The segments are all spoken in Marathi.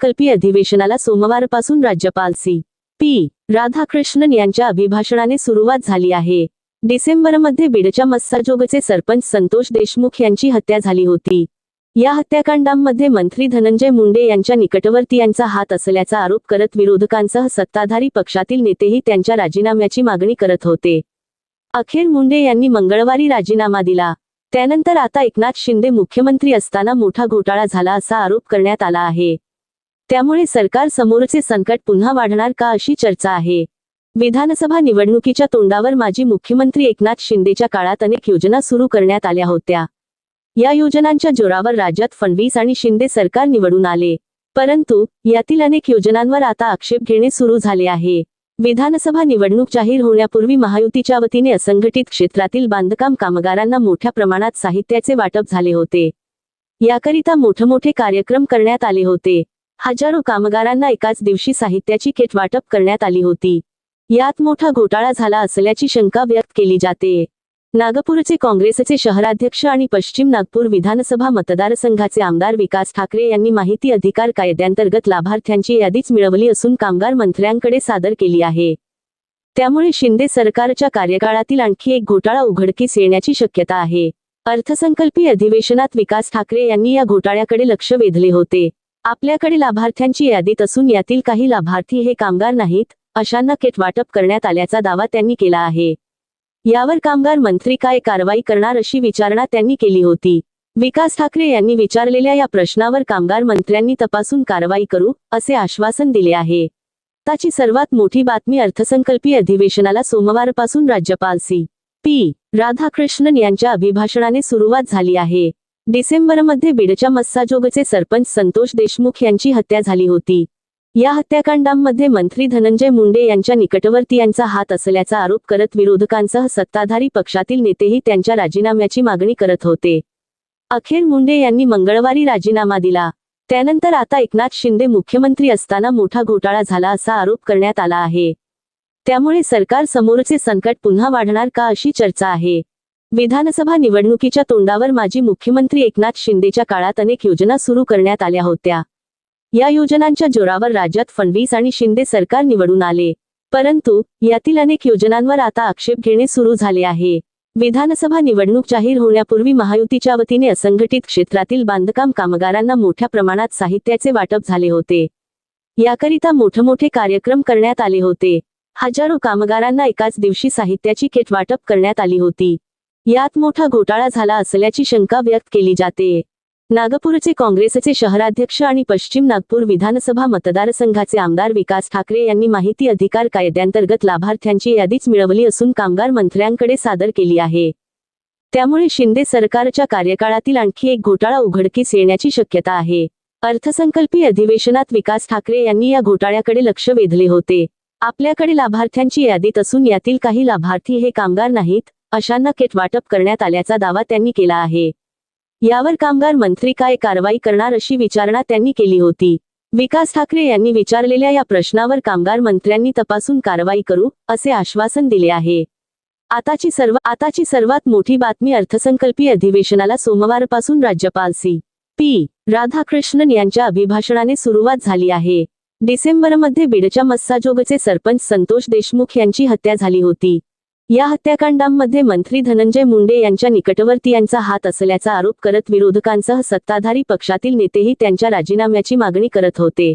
कल्पी अधिवेशनाला सोमवारपासून राज्यपाल सी. पी. राधाकृष्णन यांच्या अभिभाषणाने सुरुवात झाली आहे. डिसेंबरमध्ये बीडच्या मस्साजोगचे सरपंच संतोष देशमुख यांची हत्या झाली होती. या हत्याकांडांमध्ये मंत्री धनंजय मुंडे यांच्या निकटवर्ती यांचा हात असल्याचा आरोप करत विरोधकांसह सत्ताधारी पक्षातील नेतेही त्यांच्या राजीनाम्याची मागणी करत होते. अखेर मुंडे यांनी मंगळवारी राजीनामा दिला. त्यानंतर आता एकनाथ शिंदे मुख्यमंत्री असताना मोठा घोटाळा झाला असा आरोप करण्यात आला आहे. त्यामुळे सरकार समोरचे संकट पुन्हा वाढणार का अशी चर्चा आहे. विधानसभा निवडणुकीच्या तोंडावर माजी मुख्यमंत्री एकनाथ शिंदेच्या काळात अनेक योजना सुरू करण्यात आल्या होत्या. या योजनांच्या जोरावर राज्यात फडणवीस आणि शिंदे सरकार निवडून आले. परंतु यातील अनेक योजनांवर आता आक्षेप घेणे सुरू झाले आहे. विधानसभा निवडणूक जाहीर होण्यापूर्वी महायुतीच्या वतीने असंघटित क्षेत्रातील बांधकाम कामगारांना मोठ्या प्रमाणात साहित्याचे वाटप झाले होते. याकरिता मोठमोठे कार्यक्रम करण्यात आले होते. हजारो कामगारांना एकाच दिवशी साहित्याची किट वाटप करण्यात आली होती. यात मोठा घोटाळा झाला असल्याची शंका व्यक्त केली जाते. नागपूरचे काँग्रेसचे शहराध्यक्ष आणि पश्चिम नागपूर विधानसभा मतदारसंघाचे आमदार विकास ठाकरे यांनी माहिती अधिकार कायद्यांतर्गत लाभार्थ्यांची यादीच मिळवली असून कामगार मंत्र्यांकडे सादर केली आहे. त्यामुळे शिंदे सरकारच्या कार्यकाळातील आणखी एक घोटाळा उघडकीस येण्याची शक्यता आहे. अर्थसंकल्पीय अधिवेशनात विकास ठाकरे यांनी या घोटाळ्याकडे लक्ष वेधले होते. आपल्याकडे लाभार्थ्यांची यादीत असून यातील काही लाभार्थी हे कामगार नाहीत अशांना किट वाटप करण्यात आल्याचा दावा त्यांनी केला आहे. यावर कामगार मंत्री काय कारवाई करणार अशी विचारणा त्यांनी केली होती. विकास ठाकरे यांनी विचारलेल्या या प्रश्नावर कामगार मंत्र्यांनी तपासून कारवाई करू असे आश्वासन दिले आहे. आताची सर्वात मोठी बातमी अर्थसंकल्पीय अधिवेशनाला सोमवारपासून राज्यपाल सी. पी. राधाकृष्णन यांच्या अभिभाषणाने सुरुवात झाली आहे. डिसेंबरमध्ये बीडच्या मस्साजोगचे सरपंच संतोष देशमुख यांची हत्या झाली होती. या हत्याकांडांमध्ये मंत्री धनंजय मुंडे यांच्या निकटवर्तीयांचा हात असल्याचा आरोप करत विरोधकांसह सत्ताधारी पक्षातील नेतेही त्यांच्या राजीनाम्याची मागणी करत होते. अखेर मुंडे यांनी मंगळवारी राजीनामा दिला. त्यानंतर आता एकनाथ शिंदे मुख्यमंत्री असताना मोठा घोटाळा झाला असा आरोप करण्यात आला आहे. त्यामुळे सरकार समोरचे संकट पुन्हा वाढणार का अशी चर्चा आहे. विधानसभा निवडणुकीच्या तोंडावर माजी मुख्यमंत्री एकनाथ शिंदेच्या काळात अनेक योजना सुरू करण्यात आल्या होत्या. या योजनांच्या जोरावर राज्यात फडणवीस आणि शिंदे सरकार निवडून आले. परंतु यातील अनेक योजनांवर आता आक्षेप घेणे सुरू झाले आहे. विधानसभा निवडणूक जाहीर होण्यापूर्वी महायुतीच्या वतीने असंघटित क्षेत्रातील बांधकाम कामगारांना मोठ्या प्रमाणात साहित्याचे वाटप झाले होते. याकरिता मोठमोठे कार्यक्रम करण्यात आले होते. हजारो कामगारांना एकाच दिवशी साहित्याची किट वाटप करण्यात आली होती. यात मोठा घोटाळा झाला असल्याची शंका व्यक्त केली जाते. नागपूरचे काँग्रेसचे शहराध्यक्ष आणि पश्चिम नागपूर विधानसभा मतदारसंघाचे आमदार विकास ठाकरे यांनी माहिती अधिकार कायद्यांतर्गत लाभार्थ्यांची यादीच मिळवली असून कामगार मंत्र्यांकडे सादर केली आहे. त्यामुळे शिंदे सरकारच्या कार्यकाळातील आणखी एक घोटाळा उघडकीस येण्याची शक्यता आहे. अर्थसंकल्पीय अधिवेशनात विकास ठाकरे यांनी या घोटाळ्याकडे लक्ष वेधले होते. आपल्याकडे लाभार्थ्यांची यादीत असून यातील काही लाभार्थी हे कामगार नाहीत अशांना किट वाटप करण्यात आल्याचा दावा त्यांनी केला आहे. यावर कामगार मंत्री काय कारवाई करणार अशी विचारणा त्यांनी केली होती. विकास ठाकरे यांनी विचारलेल्या या प्रश्नावर कामगार मंत्र्यांनी तपासून कारवाई करू असे आश्वासन दिले आहे. आताची सर्व आताची सर्वात मोठी बातमी अर्थसंकल्पीय अधिवेशनाला सोमवारपासून राज्यपाल सी. पी. राधाकृष्णन यांच्या अभिभाषणाने सुरुवात झाली आहे. डिसेंबरमध्ये बीडच्या मस्साजोगचे सरपंच संतोष देशमुख यांची हत्या झाली होती. या हत्याकांडांमध्ये मंत्री धनंजय मुंडे यांच्या निकटवर्तीयांचा हात असल्याचा आरोप करत विरोधकांसह सत्ताधारी पक्षातील नेतेही त्यांच्या राजीनाम्याची मागणी करत होते.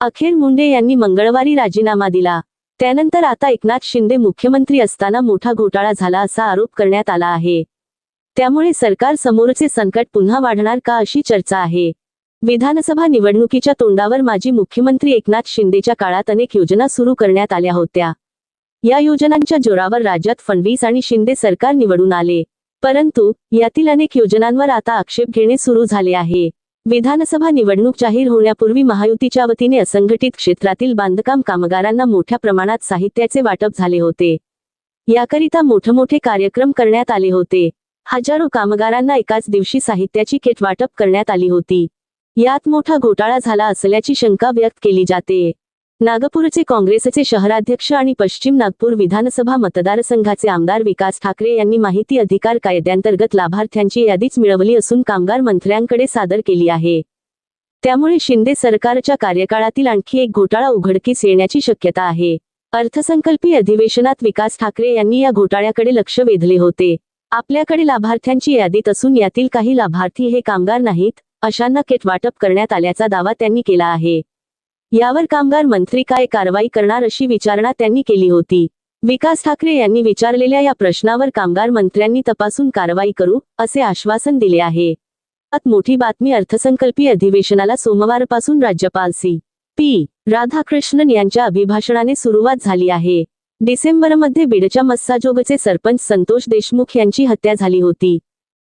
अखेर मुंडे यांनी मंगळवारी राजीनामा दिला. त्यानंतर आता एकनाथ शिंदे मुख्यमंत्री असताना मोठा घोटाळा झाला असा आरोप करण्यात आला आहे. त्यामुळे सरकार समोरचे संकट पुन्हा वाढणार का अशी चर्चा आहे. विधानसभा निवडणुकीच्या तोंडावर माजी मुख्यमंत्री एकनाथ शिंदेच्या काळात अनेक योजना सुरू करण्यात आल्या होत्या. या योजनांच्या जोरावर राज्यात फडणवीस आणि शिंदे सरकार निवडून आले. परंतु यातील अनेक योजनांवर आता आक्षेप घेणे सुरू झाले आहे. विधानसभा निवडणूक जाहीर होण्यापूर्वी महायुतीच्या वतीने असंघटित क्षेत्रातील बांधकाम कामगारांना मोठ्या प्रमाणात साहित्याचे वाटप झाले होते. याकरिता मोठमोठे कार्यक्रम करण्यात आले होते. हजारो कामगारांना एकाच दिवशी साहित्याची किट वाटप करण्यात आली होती. यात मोठा घोटाळा झाला असल्याची शंका व्यक्त केली जाते. नागपूरचे काँग्रेसचे शहराध्यक्ष आणि पश्चिम नागपूर विधानसभा मतदारसंघाचे आमदार विकास ठाकरे यांनी माहिती अधिकार कायद्यांतर्गत लाभार्थ्यांची यादीच मिळवली असून कामगार मंत्र्यांकडे सादर केली आहे. त्यामुळे शिंदे सरकारच्या कार्यकाळातील आणखी एक घोटाळा उघडकीस येण्याची शक्यता आहे. अर्थसंकल्पीय अधिवेशनात विकास ठाकरे यांनी या घोटाळ्याकडे लक्ष वेधले होते. आपल्याकडे लाभार्थ्यांची यादीत असून यातील काही लाभार्थी हे कामगार नाहीत अशांना किट वाटप करण्यात आल्याचा दावा त्यांनी केला आहे. यावर कामगार मंत्री काय कारवाई करणार अशी विचारणा त्यांनी केली होती. विकास ठाकरे यांनी विचारलेल्या या प्रश्नावर कामगार मंत्र्यांनी तपासून कारवाई करू असे आश्वासन दिले आहे. मोठी बातमी अर्थसंकल्पीय अधिवेशनाला सोमवारपासून राज्यपाल सी. पी. राधाकृष्णन यांच्या अभिभाषणाने सुरुवात झाली आहे. डिसेंबरमध्ये बीडच्या मस्साजोगचे सरपंच संतोष देशमुख यांची हत्या झाली होती.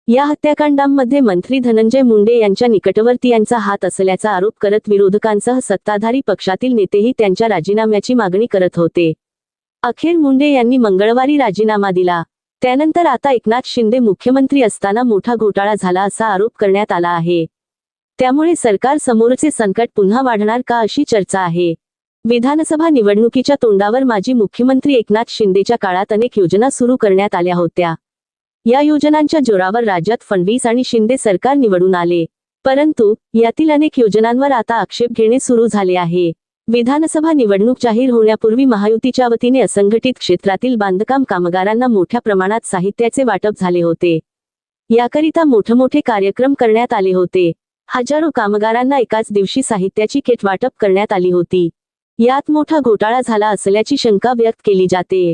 या हत्याकांडांमध्ये मंत्री धनंजय मुंडे यांच्या निकटवर्तीयांचा हात असल्याचा आरोप करत विरोधकांसह सत्ताधारी पक्षातील नेतेही त्यांच्या राजीनाम्याची मागणी करत होते. अखेर मुंडे यांनी मंगळवारी राजीनामा दिला. त्यानंतर आता एकनाथ शिंदे मुख्यमंत्री असताना मोठा घोटाळा झाला असा आरोप करण्यात आला आहे. त्यामुळे सरकार समोरचे संकट पुन्हा वाढणार का अशी चर्चा आहे. विधानसभा निवडणुकीच्या तोंडावर माजी मुख्यमंत्री एकनाथ शिंदेच्या काळात अनेक योजना सुरू करण्यात आल्या होत्या. या योजनांच्या जोरावर राज्यात फडणवीस आणि शिंदे सरकार निवडून आले. परंतु यातील अनेक योजनांवर आता आक्षेप घेणे सुरू झाले आहे. विधानसभा निवडणूक जाहीर होण्यापूर्वी महायुतीच्या वतीने असंघटित क्षेत्रातील बांधकाम कामगारांना मोठ्या प्रमाणात साहित्याचे वाटप झाले होते. याकरिता मोठमोठे कार्यक्रम करण्यात आले होते. हजारो कामगारांना एकाच दिवशी साहित्याची किट वाटप करण्यात आली होती. यात मोठा घोटाळा झाला असल्याची शंका व्यक्त केली जाते.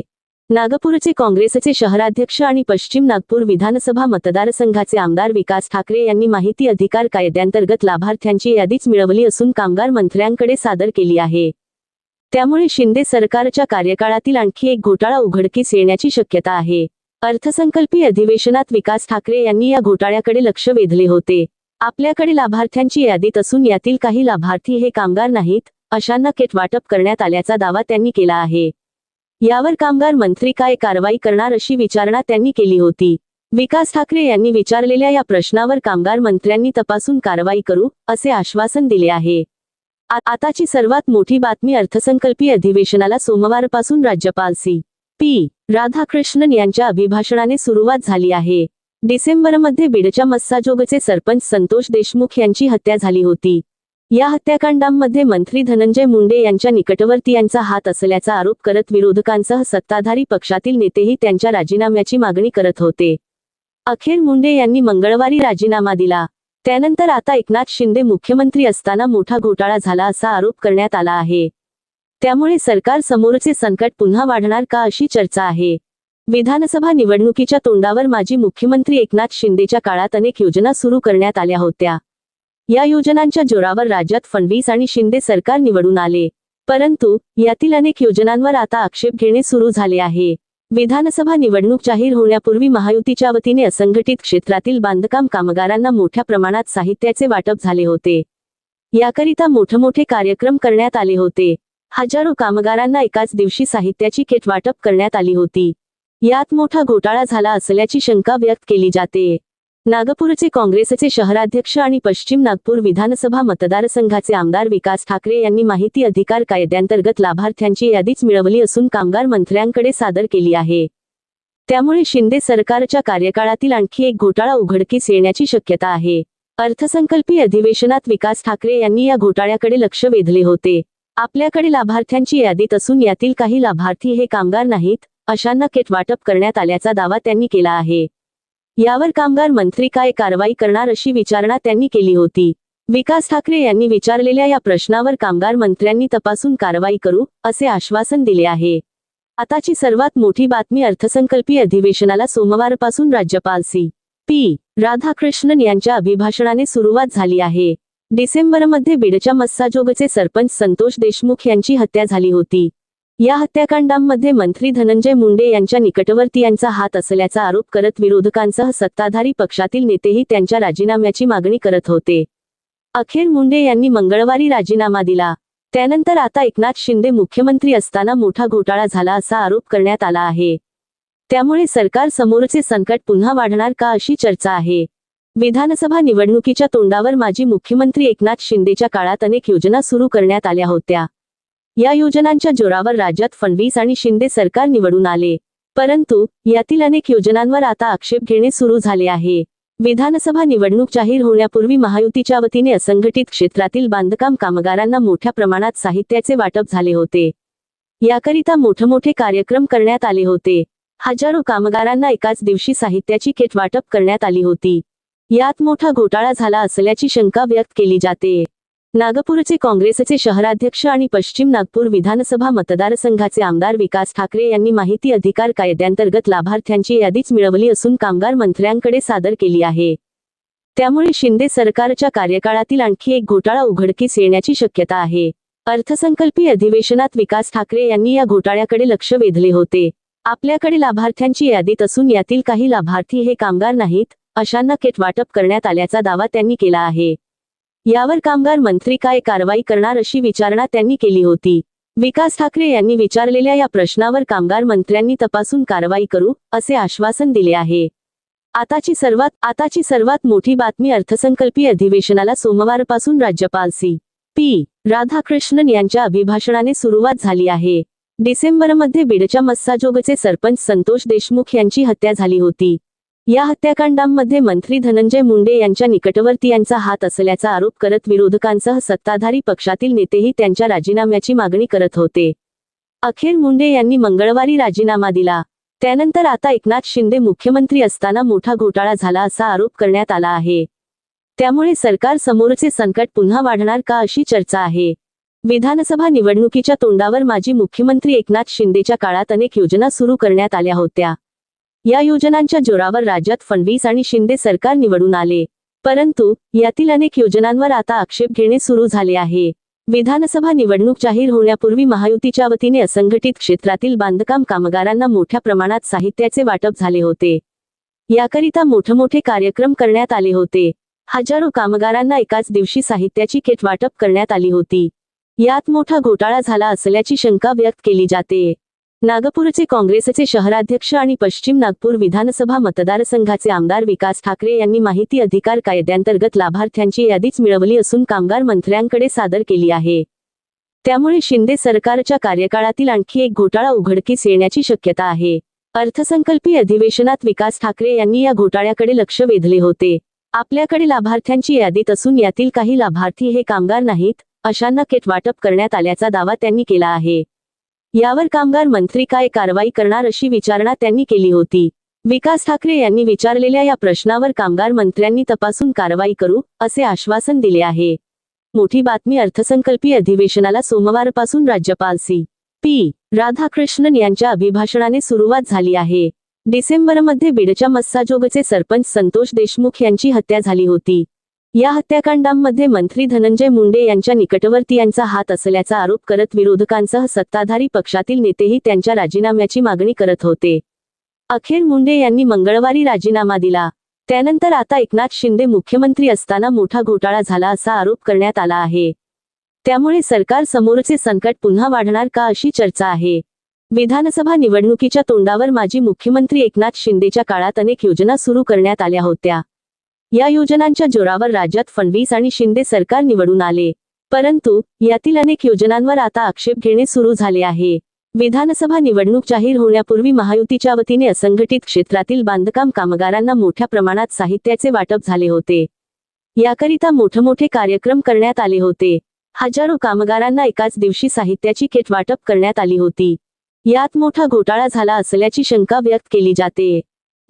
नागपूरचे काँग्रेसचे शहराध्यक्ष आणि पश्चिम नागपूर विधानसभा मतदारसंघाचे आमदार विकास ठाकरे यांनी माहिती अधिकार कायद्यांतर्गत लाभार्थ्यांची यादीच मिळवली असून कामगार मंत्र्यांकडे सादर केली आहे. त्यामुळे शिंदे सरकारच्या कार्यकाळातील आणखी एक घोटाळा उघडकीस येण्याची शक्यता आहे. अर्थसंकल्पीय अधिवेशनात विकास ठाकरे यांनी या घोटाळ्याकडे लक्ष वेधले होते. आपल्याकडे लाभार्थ्यांची यादीत असून यातील काही लाभार्थी हे कामगार नाहीत अशांना केट वाटप करण्यात आल्याचा दावा त्यांनी केला आहे. यावर कामगार मंत्री काय कारवाई करणार अशी विचारणा त्यांनी केली होती. विकास ठाकरे यांनी विचारलेल्या या प्रश्नावर कामगार मंत्र्यांनी तपासून कारवाई करू असे आश्वासन दिले आहे. आताची सर्वात मोठी बातमी अर्थसंकल्पीय अधिवेशनाला सोमवारपासून राज्यपाल सी. पी. राधाकृष्णन यांच्या अभिभाषणाने सुरुवात झाली आहे. डिसेंबरमध्ये बीडच्या मस्साजोगचे सरपंच संतोष देशमुख यांची हत्या झाली होती. या हत्याकांडांमध्ये मंत्री धनंजय मुंडे यांच्या निकटवर्तीयांचा हात असल्याचा आरोप करत विरोधकांसह सत्ताधारी पक्षातील नेतेही त्यांच्या राजीनाम्याची मागणी करत होते. अखेर मुंडे यांनी मंगळवारी राजीनामा दिला. त्यानंतर आता एकनाथ शिंदे मुख्यमंत्री असताना मोठा घोटाळा झाला असा आरोप करण्यात आला आहे. त्यामुळे सरकार समोरचे संकट पुन्हा वाढणार का अशी चर्चा आहे. विधानसभा निवडणुकीच्या तोंडावर माजी मुख्यमंत्री एकनाथ शिंदेच्या काळात अनेक योजना सुरू करण्यात आल्या होत्या. या योजनांच्या जोरावर राज्यात फडणवीस आणि शिंदे सरकार निवडून आले. परंतु यातील अनेक योजनांवर आता आक्षेप घेणे सुरू झाले आहे. विधानसभा निवडणूक जाहीर होण्यापूर्वी महायुतीच्या वतीने असंघटित क्षेत्रातील बांधकाम कामगारांना मोठ्या प्रमाणात साहित्याचे वाटप झाले होते. याकरिता मोठमोठे कार्यक्रम करण्यात आले होते. हजारो कामगारांना एकाच दिवशी साहित्याची किट वाटप करण्यात आली होती. यात मोठा घोटाळा झाला असल्याची शंका व्यक्त केली जाते. नागपूरचे काँग्रेसचे शहराध्यक्ष आणि पश्चिम नागपूर विधानसभा मतदारसंघाचे आमदार विकास ठाकरे यांनी माहिती अधिकार कायद्यांतर्गत लाभार्थ्यांची यादीच मिळवली असून कामगार मंत्र्यांकडे सादर केली आहे. त्यामुळे शिंदे सरकारच्या कार्यकाळातील आणखी एक घोटाळा उघडकीस येण्याची शक्यता आहे. अर्थसंकल्पीय अधिवेशनात विकास ठाकरे यांनी या घोटाळ्याकडे लक्ष वेधले होते. आपल्याकडे लाभार्थ्यांची यादीत असून यातील काही लाभार्थी हे कामगार नाहीत अशांना केट वाटप करण्यात आल्याचा दावा त्यांनी केला आहे. यावर कामगार मंत्री काय कारवाई करणार अशी विचारणा त्यांनी केली होती. विकास ठाकरे यांनी विचारलेल्या या प्रश्नावर कामगार मंत्र्यांनी तपासून कारवाई करू असे आश्वासन दिले आहे. आताची सर्वात मोठी बातमी अर्थसंकल्पीय अधिवेशनाला सोमवारपासून राज्यपाल सी. पी. राधाकृष्णन यांच्या अभिभाषणाने सुरुवात झाली आहे. डिसेंबरमध्ये बीडच्या मस्साजोगचे सरपंच संतोष देशमुख यांची हत्या झाली होती. या हत्याकांडांमध्ये मंत्री धनंजय मुंडे यांच्या निकटवर्तीयांचा हात असल्याचा आरोप करत विरोधकांसह सत्ताधारी पक्षातील नेतेही त्यांच्या राजीनाम्याची मागणी करत होते. अखेर मुंडे यांनी मंगळवारी राजीनामा दिला. त्यानंतर आता एकनाथ शिंदे मुख्यमंत्री असताना मोठा घोटाळा झाला असा आरोप करण्यात आला आहे. त्यामुळे सरकार समोरचे संकट पुन्हा वाढणार का अशी चर्चा आहे. विधानसभा निवडणुकीच्या तोंडावर माजी मुख्यमंत्री एकनाथ शिंदेच्या काळात अनेक योजना सुरू करण्यात आल्या होत्या. या योजनांच्या जोरावर राज्यात फडणवीस आणि शिंदे सरकार निवडून आले. परंतु यातील अनेक योजनांवर आता आक्षेप घेणे सुरू झाले आहे. विधानसभा निवडणूक जाहीर होण्यापूर्वी महायुतीच्या वतीने असंघटित क्षेत्रातील बांधकाम कामगारांना मोठ्या प्रमाणात साहित्याचे वाटप झाले होते. याकरिता मोठमोठे कार्यक्रम करण्यात आले होते. हजारो कामगारांना एकाच दिवशी साहित्याची किट वाटप करण्यात आली होती. यात मोठा घोटाळा झाला असल्याची शंका व्यक्त केली जाते. नागपूरचे काँग्रेसचे शहराध्यक्ष आणि पश्चिम नागपूर विधानसभा मतदारसंघाचे आमदार विकास ठाकरे यांनी माहिती अधिकार कायद्यांतर्गत लाभार्थ्यांची यादीच मिळवली असून कामगार मंत्र्यांकडे सादर केली आहे. त्यामुळे शिंदे सरकारच्या कार्यकाळातील आणखी एक घोटाळा उघडकीस येण्याची शक्यता आहे. अर्थसंकल्पीय अधिवेशनात विकास ठाकरे यांनी या घोटाळ्याकडे लक्ष वेधले होते. आपल्याकडे लाभार्थ्यांची यादीत असून यातील काही लाभार्थी हे कामगार नाहीत अशांना केट वाटप करण्यात आल्याचा दावा त्यांनी केला आहे. यावर कामगार मंत्री काय कारवाई करणार अशी विचारणा त्यांनी केली होती. विकास ठाकरे यांनी विचारलेल्या या प्रश्नावर कामगार मंत्र्यांनी तपासून कारवाई करू असे आश्वासन दिले आहे. आताची सर्वात आताची सर्वात मोठी बातमी अर्थसंकल्पीय अधिवेशनाला सोमवारपासून राज्यपाल सी. पी. राधाकृष्णन यांच्या अभिभाषणाने सुरुवात झाली आहे. डिसेंबरमध्ये बीडच्या मस्साजोगचे सरपंच संतोष देशमुख यांची हत्या झाली होती. या हत्याकांडांमध्ये मंत्री धनंजय मुंडे यांच्या निकटवर्तीयांचा हात असल्याचा आरोप करत विरोधकांसह सत्ताधारी पक्षातील नेतेही त्यांच्या राजीनाम्याची मागणी करत होते. अखेर मुंडे यांनी मंगळवारी राजीनामा दिला. त्यानंतर आता एकनाथ शिंदे मुख्यमंत्री असताना मोठा घोटाळा झाला असा आरोप करण्यात आला आहे. त्यामुळे सरकार समोरचे संकट पुन्हा वाढणार का अशी चर्चा आहे. विधानसभा निवडणुकीच्या तोंडावर माजी मुख्यमंत्री एकनाथ शिंदेच्या काळात अनेक योजना सुरू करण्यात आल्या होत्या. या योजनांच्या जोरावर राज्यात फडणवीस आणि शिंदे सरकार निवडून आले. परंतु यातील अनेक योजनांवर आता आक्षेप घेणे सुरू झाले आहे. विधानसभा निवडणूक जाहीर होण्यापूर्वी महायुतीच्या वतीने असंघटित क्षेत्रातील बांधकाम कामगारांना मोठ्या प्रमाणात साहित्याचे वाटप झाले होते. याकरिता मोठमोठे कार्यक्रम करण्यात आले होते. हजारो कामगारांना एकाच दिवशी साहित्याची किट वाटप करण्यात आली होती. यात मोठा घोटाळा झाला असल्याची शंका व्यक्त केली जाते. नागपूरचे काँग्रेसचे शहराध्यक्ष आणि पश्चिम नागपूर विधानसभा मतदारसंघाचे आमदार विकास ठाकरे यांनी माहिती अधिकार कायद्यांतर्गत लाभार्थ्यांची यादीच मिळवली असून कामगार मंत्र्यांकडे सादर केली आहे. त्यामुळे शिंदे सरकारच्या कार्यकाळातील आणखी एक घोटाळा उघडकीस येण्याची शक्यता आहे. अर्थसंकल्पीय अधिवेशनात विकास ठाकरे यांनी या घोटाळ्याकडे लक्ष वेधले होते. आपल्याकडे लाभार्थ्यांची यादीत असून यातील काही लाभार्थी हे कामगार नाहीत अशांना केट वाटप करण्यात आल्याचा दावा त्यांनी केला आहे. यावर कामगार मंत्री काय कारवाई करणार अशी विचारणा त्यांनी केली होती. विकास ठाकरे यांनी विचारलेल्या या प्रश्नावर कामगार मंत्र्यांनी तपासून कारवाई करू असे आश्वासन दिले आहे. मोठी बातमी अर्थसंकल्पीय अधिवेशनाला सोमवारपासून राज्यपाल सी. पी. राधाकृष्णन यांच्या अभिभाषणाने सुरुवात झाली आहे. डिसेंबरमध्ये बीडच्या मस्साजोगचे सरपंच संतोष देशमुख यांची हत्या झाली होती. या हत्याकांडांमध्ये मंत्री धनंजय मुंडे यांच्या निकटवर्तीयांचा हात असल्याचा आरोप करत विरोधकांसह सत्ताधारी पक्षातील नेतेही त्यांच्या राजीनाम्याची मागणी करत होते. अखेर मुंडे यांनी मंगळवारी राजीनामा दिला. त्यानंतर आता एकनाथ शिंदे मुख्यमंत्री असताना मोठा घोटाळा झाला असा आरोप करण्यात आला आहे. त्यामुळे सरकार समोरचे संकट पुन्हा वाढणार का अशी चर्चा आहे. विधानसभा निवडणुकीच्या तोंडावर माजी मुख्यमंत्री एकनाथ शिंदेच्या काळात अनेक योजना सुरू करण्यात आल्या होत्या. या योजनांच्या जोरावर राज्यात फडणवीस आणि शिंदे सरकार निवडून आले. परंतु यातील अनेक योजनांवर आता आक्षेप घेणे सुरू झाले आहे. विधानसभा निवडणूक जाहीर होण्यापूर्वी महायुतीच्या वतीने असंघटित क्षेत्रातील बांधकाम कामगारांना मोठ्या प्रमाणात साहित्याचे वाटप झाले होते. याकरिता मोठमोठे कार्यक्रम करण्यात आले होते. हजारो कामगारांना एकाच दिवशी साहित्याची किट वाटप करण्यात आली होती. यात मोठा घोटाळा झाला असल्याची शंका व्यक्त केली जाते.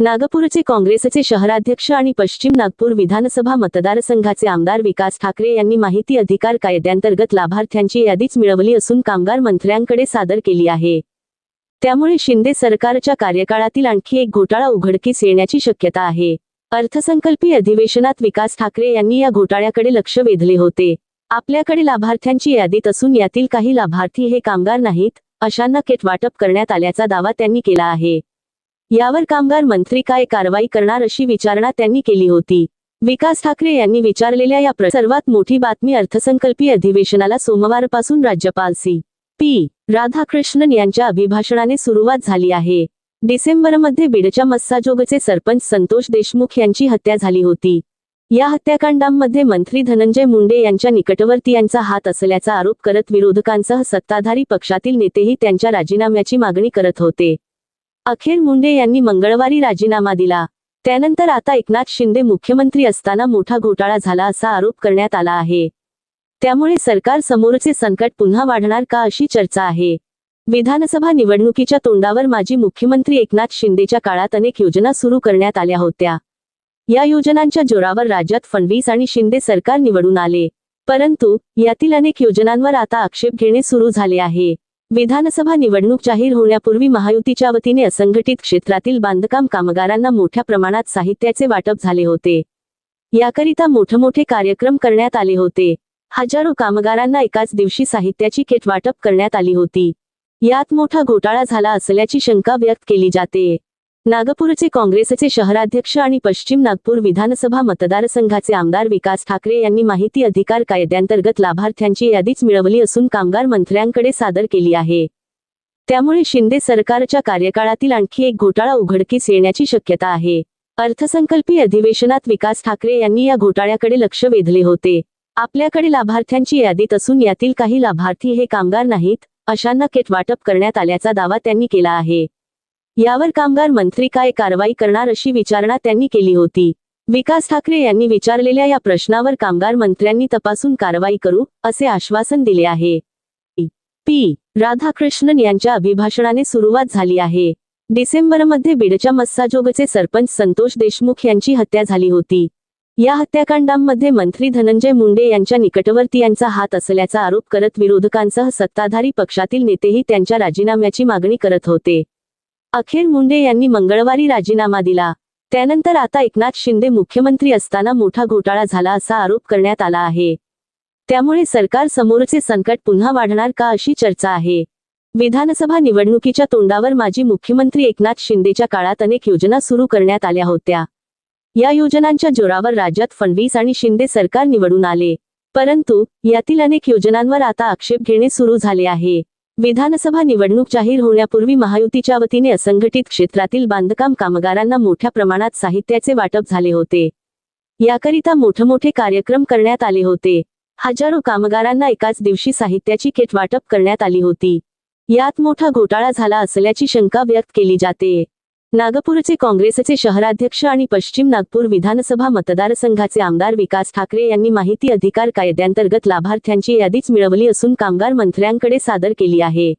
नागपूरचे काँग्रेसचे शहराध्यक्ष आणि पश्चिम नागपूर विधानसभा मतदारसंघाचे आमदार विकास ठाकरे यांनी माहिती अधिकार कायद्यांतर्गत लाभार्थ्यांची यादीच मिळवली असून कामगार मंत्र्यांकडे सादर केली आहे. त्यामुळे शिंदे सरकारच्या कार्यकाळातील आणखी एक घोटाळा उघडकीस येण्याची शक्यता आहे. अर्थसंकल्पीय अधिवेशनात विकास ठाकरे यांनी या घोटाळ्याकडे लक्ष वेधले होते. आपल्याकडे लाभार्थ्यांची यादीत असून यातील काही लाभार्थी हे कामगार नाहीत अशांना केट वाटप करण्यात आल्याचा दावा त्यांनी केला आहे. यावर कामगार मंत्री काय कारवाई करणार अशी विचारणा त्यांनी केली होती. विकास ठाकरे यांनी विचारलेल्या या सर्वात मोठी बातमी अर्थसंकल्पीय अधिवेशनाला सोमवारपासून राज्यपाल सी. पी. राधाकृष्णन यांच्या अभिभाषणाने सुरुवात झाली आहे. डिसेंबरमध्ये बीडच्या मस्साजोगचे सरपंच संतोष देशमुख यांची हत्या झाली होती. या हत्याकांडांमध्ये मंत्री धनंजय मुंडे यांच्या निकटवर्ती यांचा हात असल्याचा आरोप करत विरोधकांसह सत्ताधारी पक्षातील नेतेही त्यांच्या राजीनाम्याची मागणी करत होते. अखेर मुंडे यांनी मंगळवारी राजीनामा दिला. त्यानंतर आता एकनाथ शिंदे मुख्यमंत्री असताना मोठा घोटाळा झाला असा आरोप करण्यात आला आहे. त्यामुळे सरकार समोरचे संकट पुन्हा वाढणार का अशी चर्चा आहे. विधानसभा निवडणुकीच्या तोंडावर माजी मुख्यमंत्री एकनाथ शिंदेच्या काळात अनेक योजना सुरू करण्यात आल्या होत्या. या योजनांच्या जोरावर राज्यात फडणवीस आणि शिंदे सरकार निवडून आले. परंतु यातील अनेक योजनांवर आता आक्षेप घेणे सुरू झाले आहे. विधानसभा निवडणूक जाहीर होण्यापूर्वी महायुतीच्या वतीने असंघटित क्षेत्रातील बांधकाम कामगारांना मोठ्या प्रमाणात साहित्याचे वाटप झाले होते. याकरिता मोठमोठे कार्यक्रम करण्यात आले होते. हजारो कामगारांना एकाच दिवशी साहित्याची किट वाटप करण्यात आली होती. यात मोठा घोटाळा झाला असल्याची शंका व्यक्त केली जाते. नागपूरचे काँग्रेसचे शहराध्यक्ष आणि पश्चिम नागपूर विधानसभा मतदारसंघाचे आमदार विकास ठाकरे यांनी माहिती अधिकार कायद्यांतर्गत लाभार्थ्यांची यादीच मिळवली असून कामगार मंत्र्यांकडे सादर केली आहे. त्यामुळे शिंदे सरकारच्या कार्यकाळातील आणखी एक घोटाळा उघडकीस येण्याची शक्यता आहे. अर्थसंकल्पीय अधिवेशनात विकास ठाकरे यांनी या घोटाळ्याकडे लक्ष वेधले होते. आपल्याकडे लाभार्थ्यांची यादीत असून यातील काही लाभार्थी हे कामगार नाहीत अशांना केट वाटप करण्यात आल्याचा दावा त्यांनी केला आहे. यावर कामगार मंत्री काय कारवाई करणार अशी विचारणा त्यांनी केली होती. विकास ठाकरे यांनी विचारलेल्या या प्रश्नावर कामगार मंत्र्यांनी तपासून कारवाई करू असे आश्वासन दिले आहे. पी. राधाकृष्णन यांच्या अभिभाषणाने सुरुवात झाली आहे. डिसेंबरमध्ये बीडच्या मस्साजोगचे सरपंच संतोष देशमुख यांची हत्या झाली होती. या हत्याकांडांमध्ये मंत्री धनंजय मुंडे यांच्या निकटवर्ती यांचा हात असल्याचा आरोप करत विरोधकांसह सत्ताधारी पक्षातील नेतेही त्यांच्या राजीनाम्याची मागणी करत होते. अखेर मुंडे यांनी मंगळवारी राजीनामा दिला. त्यानंतर आता एकनाथ शिंदे मुख्यमंत्री असताना मोठा घोटाळा झाला असा आरोप करण्यात आला आहे. त्यामुळे सरकार समोरचे संकट पुन्हा वाढणार का अशी चर्चा आहे. विधानसभा निवडणुकीच्या तोंडावर माजी मुख्यमंत्री एकनाथ शिंदेच्या काळात अनेक योजना सुरू करण्यात आल्या होत्या. या योजनांच्या जोरावर राज्यात फडणवीस आणि शिंदे सरकार निवडून आले. परंतु यातील अनेक योजनांवर आता आक्षेप घेणे सुरू झाले आहे. विधानसभा निवडणूक जाहीर होण्यापूर्वी महायुतीच्या वतीने असंघटित क्षेत्रातील बांधकाम कामगारांना मोठ्या प्रमाणात साहित्याचे वाटप झाले होते. याकरिता मोठमोठे कार्यक्रम करण्यात आले होते. हजारो कामगारांना एकाच दिवशी साहित्याची किट वाटप करण्यात आली होती. यात मोठा घोटाळा झाला असल्याची शंका व्यक्त केली जाते. नागपूरचे काँग्रेसचे शहराध्यक्ष आणि पश्चिम नागपूर विधानसभा मतदारसंघाचे आमदार विकास ठाकरे यांनी माहिती अधिकार कायद्यांतर्गत लाभार्थ्यांची यादीच मिळवली असून कामगार मंत्र्यांकडे सादर केली आहे.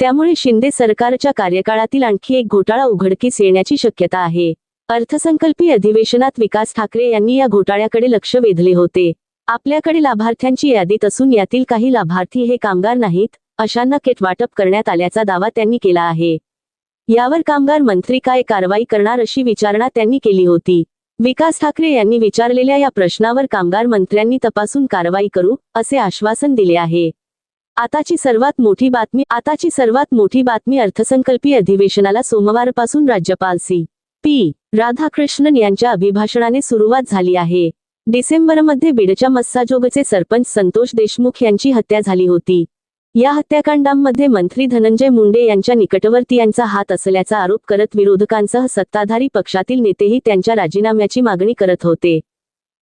त्यामुळे शिंदे सरकारच्या कार्यकाळातील आणखी एक घोटाळा उघडकीस येण्याची शक्यता आहे. अर्थसंकल्पीय अधिवेशनात विकास ठाकरे यांनी या घोटाळ्याकडे लक्ष वेधले होते. आपल्याकडे लाभार्थ्यांची यादीत असून यातील काही लाभार्थी हे कामगार नाहीत अशांना केट वाटप करण्यात आल्याचा दावा त्यांनी केला आहे. यावर कामगार मंत्री काय कारवाई करणार अशी विचारणा त्यांनी केली होती. विकास ठाकरे यांनी विचारलेल्या या प्रश्नावर कामगार मंत्र्यांनी तपासून कारवाई करू असे आश्वासन दिले आहे. आताची सर्वात मोठी बातमी आताची सर्वात मोठी बातमी अर्थसंकल्पीय अधिवेशनाला सोमवारपासून राज्यपाल सी. पी. राधाकृष्णन यांच्या अभिभाषणाने सुरुवात झाली आहे. डिसेंबरमध्ये बीडच्या मस्साजोगचे सरपंच संतोष देशमुख यांची हत्या झाली होती. या हत्याकांडांमध्ये मंत्री धनंजय मुंडे यांच्या निकटवर्तीयांचा हात असल्याचा आरोप करत विरोधकांसह सत्ताधारी पक्षातील नेतेही त्यांच्या राजीनाम्याची मागणी करत होते.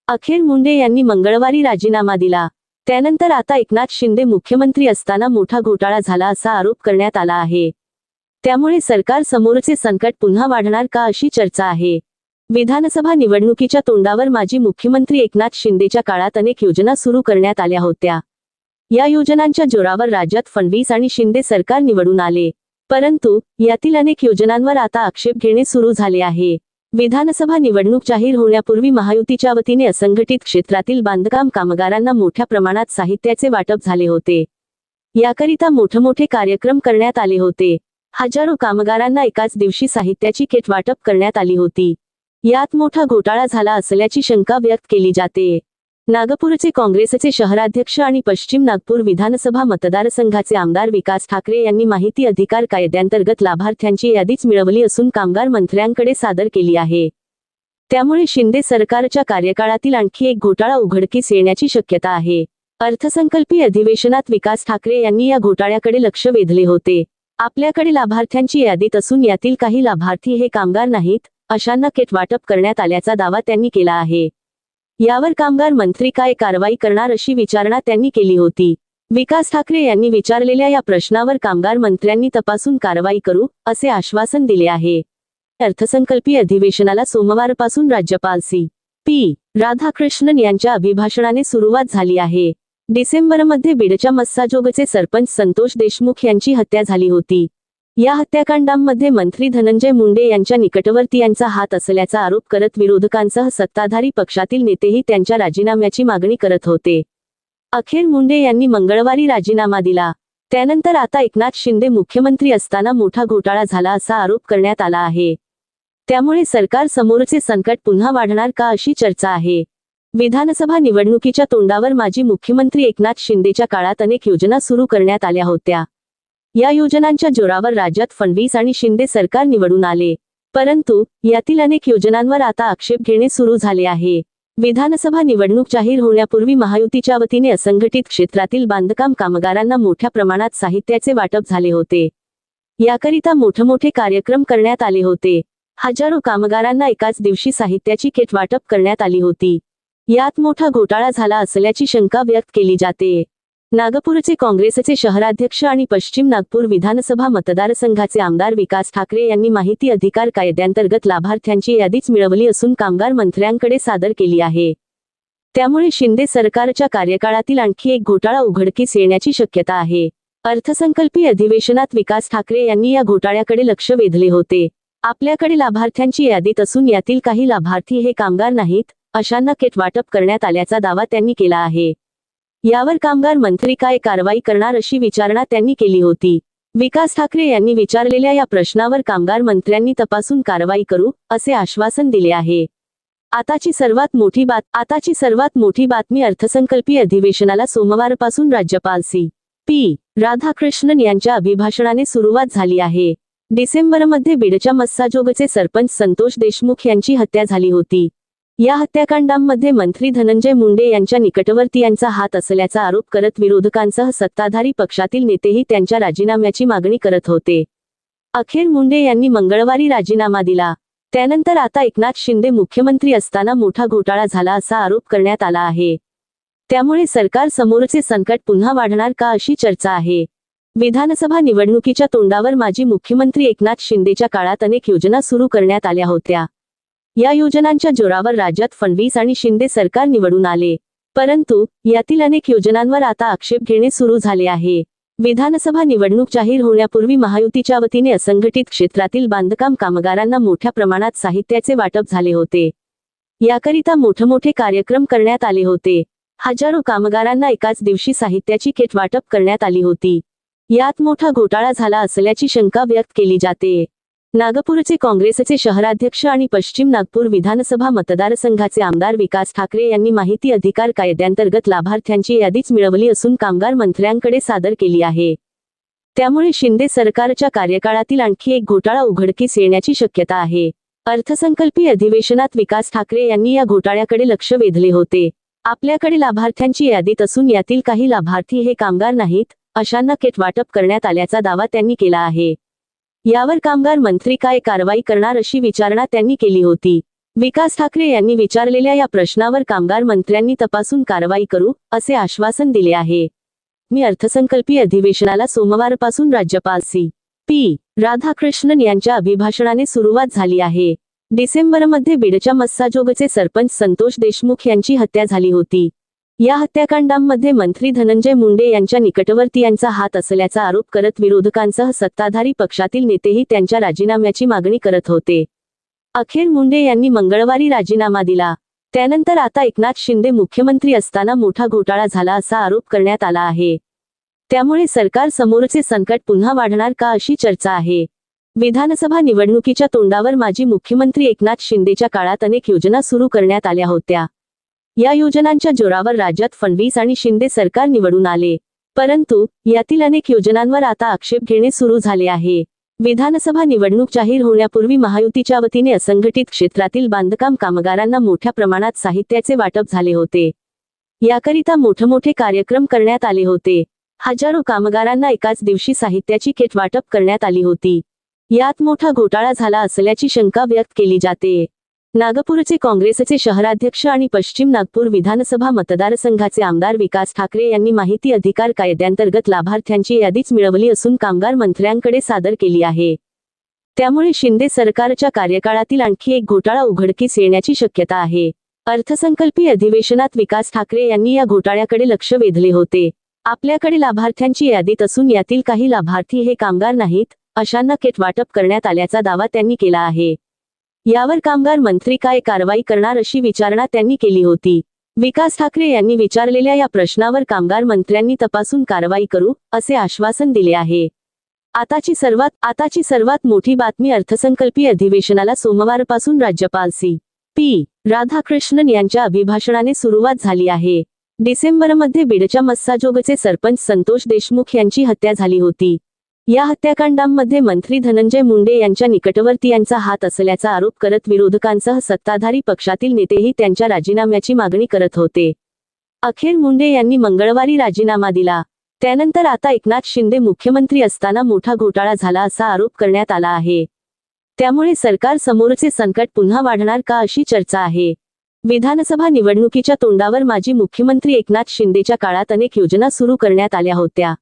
अखेर मुंडे यांनी मंगळवारी राजीनामा दिला. त्यानंतर आता एकनाथ शिंदे मुख्यमंत्री असताना मोठा घोटाळा झाला असा आरोप करण्यात आला आहे. त्यामुळे सरकार समोरचे संकट पुन्हा वाढणार का अशी चर्चा आहे. विधानसभा निवडणुकीच्या तोंडावर माजी मुख्यमंत्री एकनाथ शिंदेच्या काळात अनेक योजना सुरू करण्यात आल्या होत्या. या योजनांच्या जोरावर राज्यात फडणवीस आणि शिंदे सरकार निवडून आले. परंतु यातील अनेक योजनांवर आता आक्षेप घेणे सुरू झाले आहे. विधानसभा निवडणूक जाहीर होण्यापूर्वी महायुतीच्या वतीने असंघटित क्षेत्रातील बांधकाम कामगारांना मोठ्या प्रमाणात साहित्याचे वाटप झाले होते. याकरिता मोठमोठे कार्यक्रम करण्यात आले होते. हजारो कामगारांना एकाच दिवशी साहित्याची किट वाटप करण्यात आली होती. यात मोठा घोटाळा झाला असल्याची शंका व्यक्त केली जाते. नागपूरचे काँग्रेसचे शहराध्यक्ष आणि पश्चिम नागपूर विधानसभा मतदारसंघाचे आमदार विकास ठाकरे यांनी माहिती अधिकार कायद्यांतर्गत लाभार्थ्यांची यादीच मिळवली असून कामगार मंत्र्यांकडे सादर केली आहे. त्यामुळे शिंदे सरकारच्या कार्यकाळातील आणखी एक घोटाळा उघडकीस येण्याची शक्यता आहे. अर्थसंकल्पीय अधिवेशनात विकास ठाकरे यांनी या घोटाळ्याकडे लक्ष वेधले होते. आपल्याकडे लाभार्थ्यांची यादीत असून यातील काही लाभार्थी हे कामगार नाहीत अशांना किट वाटप करण्यात आल्याचा दावा त्यांनी केला आहे. यावर कामगार मंत्री काय कारवाई करणार अशी विचारणा त्यांनी केली होती. विकास ठाकरे यांनी विचारलेल्या या प्रश्नावर कामगार मंत्र्यांनी तपासून कारवाई करू असे आश्वासन दिले आहे. अर्थसंकल्पीय अधिवेशनाला सोमवारपासून राज्यपाल सी. पी. राधाकृष्णन यांच्या अभिभाषणाने सुरुवात झाली आहे. डिसेंबरमध्ये बीडच्या मस्साजोगचे सरपंच संतोष देशमुख यांची हत्या झाली होती. या हत्याकांडांमध्ये मंत्री धनंजय मुंडे यांच्या निकटवर्तीयांचा हात असल्याचा आरोप करत विरोधकांसह सत्ताधारी पक्षातील नेतेही त्यांच्या राजीनाम्याची मागणी करत होते. अखेर मुंडे यांनी मंगळवारी राजीनामा दिला. त्यानंतर आता एकनाथ शिंदे मुख्यमंत्री असताना मोठा घोटाळा झाला असा आरोप करण्यात आला आहे. त्यामुळे सरकार समोरचे संकट पुन्हा वाढणार का अशी चर्चा आहे. विधानसभा निवडणुकीच्या तोंडावर माजी मुख्यमंत्री एकनाथ शिंदेच्या काळात अनेक योजना सुरू करण्यात आल्या होत्या. या योजनांच्या जोरावर राज्यात फडणवीस आणि शिंदे सरकार निवडून आले. परंतु यातील अनेक योजनांवर आता आक्षेप घेणे सुरू झाले आहे. विधानसभा निवडणूक जाहीर होण्यापूर्वी महायुतीच्या वतीने असंघटित क्षेत्रातील बांधकाम कामगारांना मोठ्या प्रमाणात साहित्याचे वाटप झाले होते. याकरिता मोठमोठे कार्यक्रम करण्यात आले होते. हजारो कामगारांना एकाच दिवशी साहित्याची किट वाटप करण्यात आली होती. यात मोठा घोटाळा झाला असल्याची शंका व्यक्त केली जाते. नागपूरचे काँग्रेसचे शहराध्यक्ष आणि पश्चिम नागपूर विधानसभा मतदारसंघाचे आमदार विकास ठाकरे यांनी माहिती अधिकार कायद्यांतर्गत लाभार्थ्यांची यादीच मिळवली असून कामगार मंत्र्यांकडे सादर केली आहे. त्यामुळे शिंदे सरकारच्या कार्यकाळातील आणखी एक घोटाळा उघडकीस येण्याची शक्यता आहे. अर्थसंकल्पीय अधिवेशनात विकास ठाकरे यांनी या घोटाळ्याकडे लक्ष वेधले होते. आपल्याकडे लाभार्थ्यांची यादीत असून यातील काही लाभार्थी हे कामगार नाहीत अशांना केट वाटप करण्यात आल्याचा दावा त्यांनी केला आहे. यावर कामगार मंत्री काय कारवाई करणार अशी विचारणा त्यांनी केली होती. विकास ठाकरे यांनी विचारलेल्या या प्रश्नावर कामगार मंत्र्यांनी तपासून कारवाई करू असे आश्वासन दिले आहे. आताची सर्वात मोठी बात आताची सर्वात मोठी बातमी अर्थसंकल्पीय अधिवेशनाला सोमवारपासून राज्यपाल सी. पी. राधाकृष्णन यांच्या अभिभाषणाने सुरुवात झाली आहे. डिसेंबरमध्ये बीडच्या मस्साजोगचे सरपंच संतोष देशमुख यांची हत्या झाली होती. या हत्याकांडांमध्ये मंत्री धनंजय मुंडे यांच्या निकटवर्तीयांचा हात असल्याचा आरोप करत विरोधकांसह सत्ताधारी पक्षातील नेतेही त्यांच्या राजीनाम्याची मागणी करत होते. अखेर मुंडे यांनी मंगळवारी राजीनामा दिला. त्यानंतर आता एकनाथ शिंदे मुख्यमंत्री असताना मोठा घोटाळा झाला असा आरोप करण्यात आला आहे. त्यामुळे सरकार समोरचे संकट पुन्हा वाढणार का अशी चर्चा आहे. विधानसभा निवडणुकीच्या तोंडावर माजी मुख्यमंत्री एकनाथ शिंदेच्या काळात अनेक योजना सुरू करण्यात आल्या होत्या. या योजनांच्या जोरावर राज्यात फडणवीस आणि शिंदे सरकार निवडून आले. परंतु यातील अनेक योजनांवर आता आक्षेप घेणे सुरू झाले आहे. विधानसभा निवडणूक जाहीर होण्यापूर्वी महायुतीच्या वतीने असंघटित क्षेत्रातील बांधकाम कामगारांना मोठ्या प्रमाणात साहित्याचे वाटप झाले होते. याकरिता मोठमोठे कार्यक्रम करण्यात आले होते. हजारो कामगारांना एकाच दिवशी साहित्याची खेट वाटप करण्यात आली होती. यात मोठा घोटाळा झाला असल्याची शंका व्यक्त केली जाते. नागपूरचे काँग्रेसचे शहराध्यक्ष आणि पश्चिम नागपूर विधानसभा मतदारसंघाचे आमदार विकास ठाकरे यांनी माहिती अधिकार कायद्यांतर्गत लाभार्थ्यांची यादीच मिळवली असून कामगार मंत्र्यांकडे सादर केली आहे. त्यामुळे शिंदे सरकारच्या कार्यकाळातील आणखी एक घोटाळा उघडकीस येण्याची शक्यता आहे. अर्थसंकल्पीय अधिवेशनात विकास ठाकरे यांनी या घोटाळ्याकडे लक्ष वेधले होते. आपल्याकडे लाभार्थ्यांची यादीत असून यातील काही लाभार्थी हे कामगार नाहीत अशांना किट वाटप करण्यात आल्याचा दावा त्यांनी केला आहे. यावर कामगार मंत्री काय कारवाई करणार अशी विचारणा त्यांनी केली होती. विकास ठाकरे यांनी विचारलेल्या या प्रश्नावर कामगार मंत्र्यांनी तपासून कारवाई करू असे आश्वासन दिले आहे. मी अर्थसंकल्पीय अधिवेशनाला सोमवारपासून राज्यपाल सी. पी. राधाकृष्णन यांच्या अभिभाषणाने सुरुवात झाली आहे. डिसेंबरमध्ये बीडच्या मस्साजोगचे सरपंच संतोष देशमुख यांची हत्या झाली होती. या हत्याकांडांमध्ये मंत्री धनंजय मुंडे यांच्या निकटवर्तीयांचा हात असल्याचा आरोप करत विरोधकांसह सत्ताधारी पक्षातील नेतेही त्यांच्या राजीनाम्याची मागणी करत होते. अखेर मुंडे यांनी मंगळवारी राजीनामा दिला. त्यानंतर आता एकनाथ शिंदे मुख्यमंत्री असताना मोठा घोटाळा झाला असा आरोप करण्यात आला आहे. त्यामुळे सरकार समोरचे संकट पुन्हा वाढणार का अशी चर्चा आहे. विधानसभा निवडणुकीच्या तोंडावर माजी मुख्यमंत्री एकनाथ शिंदेच्या काळात अनेक योजना सुरू करण्यात आल्या होत्या. या योजनांच्या जोरावर राज्यात फडणवीस आणि शिंदे सरकार निवडून आले. परंतु यातील अनेक योजनांवर आता आक्षेप घेणे सुरू झाले आहे. विधानसभा निवडणूक जाहीर होण्यापूर्वी महायुतीच्या वतीने असंघटित क्षेत्रातील बांधकाम कामगारांना मोठ्या प्रमाणात साहित्याचे वाटप झाले होते. याकरिता मोठमोठे कार्यक्रम करण्यात आले होते. हजारो कामगारांना एकाच दिवशी साहित्याची खेट वाटप करण्यात आली होती. यात मोठा घोटाळा झाला असल्याची शंका व्यक्त केली जाते. नागपूरचे काँग्रेसचे शहराध्यक्ष आणि पश्चिम नागपूर विधानसभा मतदारसंघाचे आमदार विकास ठाकरे यांनी माहिती अधिकार कायद्यांतर्गत लाभार्थ्यांची यादीच मिळवली असून कामगार मंत्र्यांकडे सादर केली आहे. त्यामुळे शिंदे सरकारच्या कार्यकाळातील आणखी एक घोटाळा उघडकीस येण्याची शक्यता आहे. अर्थसंकल्पीय अधिवेशनात विकास ठाकरे यांनी या घोटाळ्याकडे लक्ष वेधले होते. आपल्याकडे लाभार्थ्यांची यादीत असून यातील काही लाभार्थी हे कामगार नाहीत अशांना केट वाटप करण्यात आल्याचा दावा त्यांनी केला आहे. यावर कामगार मंत्री काय कारवाई करणार अशी विचारणा त्यांनी केली होती. विकास ठाकरे यांनी विचारलेल्या या प्रश्नावर कामगार मंत्र्यांनी तपासून कारवाई करू असे आश्वासन दिले आहे. आताची सर्वात आताची सर्वात मोठी बातमी अर्थसंकल्पीय अधिवेशनाला सोमवारपासून राज्यपाल सी. पी. राधाकृष्णन यांच्या अभिभाषणाने सुरुवात झाली आहे. डिसेंबरमध्ये बीडच्या मस्साजोगचे सरपंच संतोष देशमुख यांची हत्या झाली होती. या हत्याकांडांमध्ये मंत्री धनंजय मुंडे यांच्या निकटवर्तीयांचा हात असल्याचा आरोप करत विरोधकांसह सत्ताधारी पक्षातील नेतेही त्यांच्या राजीनाम्याची मागणी करत होते. अखेर मुंडे यांनी मंगळवारी राजीनामा दिला. त्यानंतर आता एकनाथ शिंदे मुख्यमंत्री असताना मोठा घोटाळा झाला असा आरोप करण्यात आला आहे. त्यामुळे सरकार समोरचे संकट पुन्हा वाढणार का अशी चर्चा आहे. विधानसभा निवडणुकीच्या तोंडावर माजी मुख्यमंत्री एकनाथ शिंदेच्या काळात अनेक योजना सुरू करण्यात आल्या होत्या.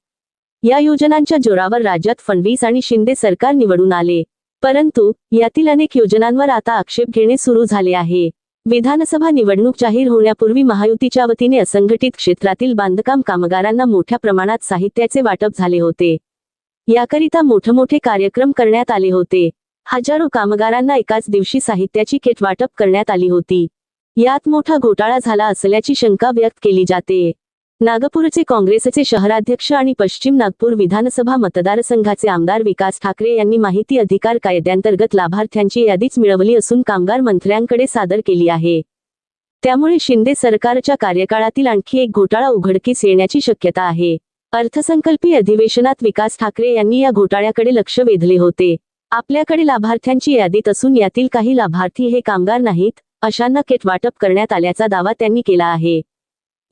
या योजनांच्या जोरावर राज्यात फडणवीस आणि शिंदे सरकार निवडून आले. परंतु यातील अनेक योजनांवर आता आक्षेप घेणे सुरू झाले आहे. विधानसभा निवडणूक जाहीर होण्यापूर्वी महायुतीच्या वतीने असंघटित क्षेत्रातील बांधकाम कामगारांना मोठ्या प्रमाणात साहित्याचे वाटप झाले होते. याकरिता मोठमोठे कार्यक्रम करण्यात आले होते. हजारो कामगारांना एकाच दिवशी साहित्याची खेट वाटप करण्यात आली होती. यात मोठा घोटाळा झाला असल्याची शंका व्यक्त केली जाते. नागपूरचे काँग्रेसचे शहराध्यक्ष आणि पश्चिम नागपूर विधानसभा मतदारसंघाचे आमदार विकास ठाकरे यांनी माहिती अधिकार कायद्यांतर्गत लाभार्थ्यांची यादीच मिळवली असून कामगार मंत्र्यांकडे सादर केली आहे. त्यामुळे शिंदे सरकारच्या कार्यकाळातील आणखी एक घोटाळा उघडकीस येण्याची शक्यता आहे. अर्थसंकल्पीय अधिवेशनात विकास ठाकरे यांनी या घोटाळ्याकडे लक्ष वेधले होते. आपल्याकडे लाभार्थ्यांची यादीत असून यातील काही लाभार्थी हे कामगार नाहीत अशांना केट वाटप करण्यात आल्याचा दावा त्यांनी केला आहे.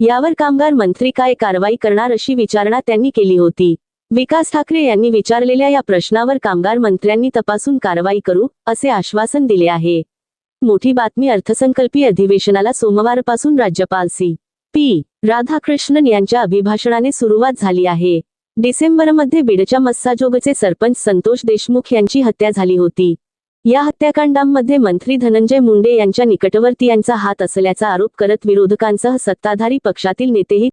यावर कामगार मंत्री काय कारवाई करणार अशी विचारणा त्यांनी केली होती. विकास ठाकरे यांनी विचारलेल्या या प्रश्नावर कामगार मंत्र्यांनी तपासून कारवाई करू असे आश्वासन दिले आहे. मोठी बातमी अर्थसंकल्पीय अधिवेशनाला सोमवारपासून राज्यपाल सी. पी. राधाकृष्णन यांच्या अभिभाषणाने सुरुवात झाली आहे. डिसेंबरमध्ये बीडच्या मस्साजोगचे सरपंच संतोष देशमुख यांची हत्या झाली होती. या हत्याकांडांमध्ये मंत्री धनंजय मुंडे यांच्या निकटवर्तीयांचा हात असल्याचा आरोप करत विरोधकांसह सत्ताधारी पक्षातील नेतेही